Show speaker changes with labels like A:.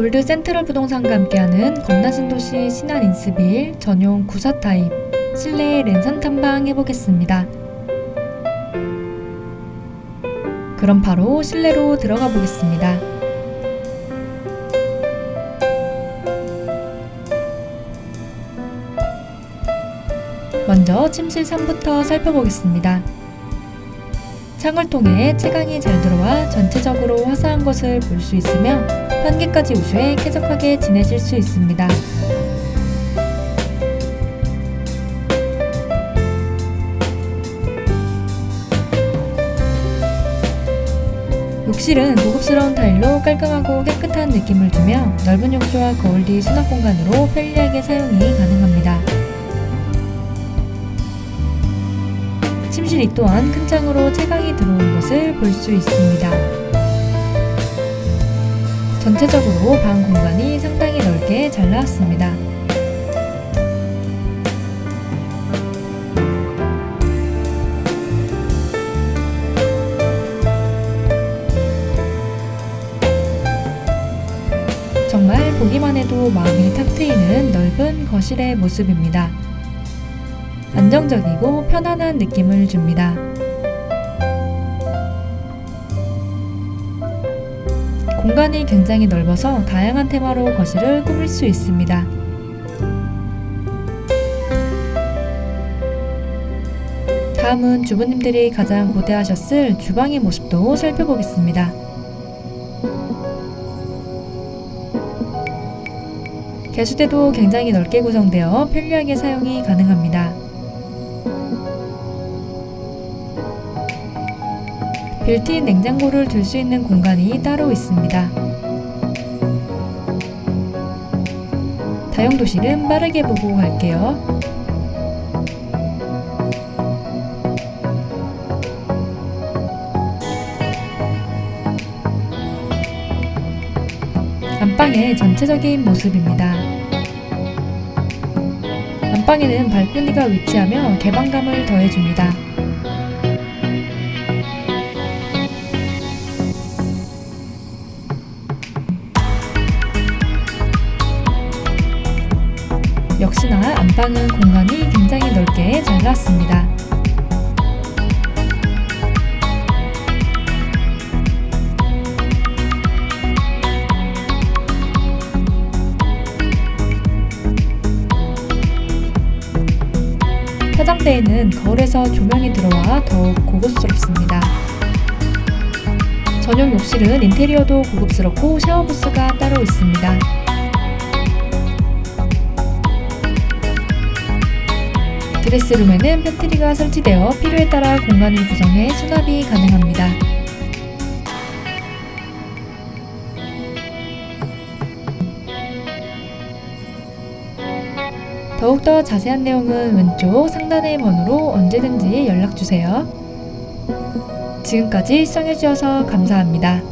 A: 골드 센트럴 부동산과 함께하는 검나신도시 신한 인스빌 전용 구사 타입 실내 랜선 탐방 해보겠습니다. 그럼 바로 실내로 들어가 보겠습니다. 먼저 침실 3부터 살펴보겠습니다. 창을 통해 채광이 잘 들어와 전체적으로 화사한 것을 볼 수 있으며 환기까지 우수해 쾌적하게 지내실 수 있습니다. 욕실은 고급스러운 타일로 깔끔하고 깨끗한 느낌을 주며 넓은 욕조와 거울 뒤 수납 공간으로 편리하게 사용이 가능합니다. 침실 이 또한 큰 창으로 채광이 들어오는 것을 볼 수 있습니다. 전체적으로 방 공간이 상당히 넓게 잘 나왔습니다. 정말 보기만 해도 마음이 탁 트이는 넓은 거실의 모습입니다. 안정적이고 편안한 느낌을 줍니다. 공간이 굉장히 넓어서 다양한 테마로 거실을 꾸밀 수 있습니다. 다음은 주부님들이 가장 고대하셨을 주방의 모습도 살펴보겠습니다. 개수대도 굉장히 넓게 구성되어 편리하게 사용이 가능합니다. 빌트인 냉장고를 둘 수 있는 공간이 따로 있습니다. 다용 도실은 빠르게 보고 갈게요. 안방의 전체적인 모습입니다. 안방에는 발코니가 위치하며 개방감을 더해줍니다. 역시나 안방은 공간이 굉장히 넓게 잘 나왔습니다. 화장대에는 거울에서 조명이 들어와 더욱 고급스럽습니다. 전용 욕실은 인테리어도 고급스럽고 샤워 부스가 따로 있습니다. 드레스룸에는 팬트리가 설치되어 필요에 따라 공간을 구성해 수납이 가능합니다. 더욱더 자세한 내용은 왼쪽 상단의 번호로 언제든지 연락주세요. 지금까지 시청해주셔서 감사합니다.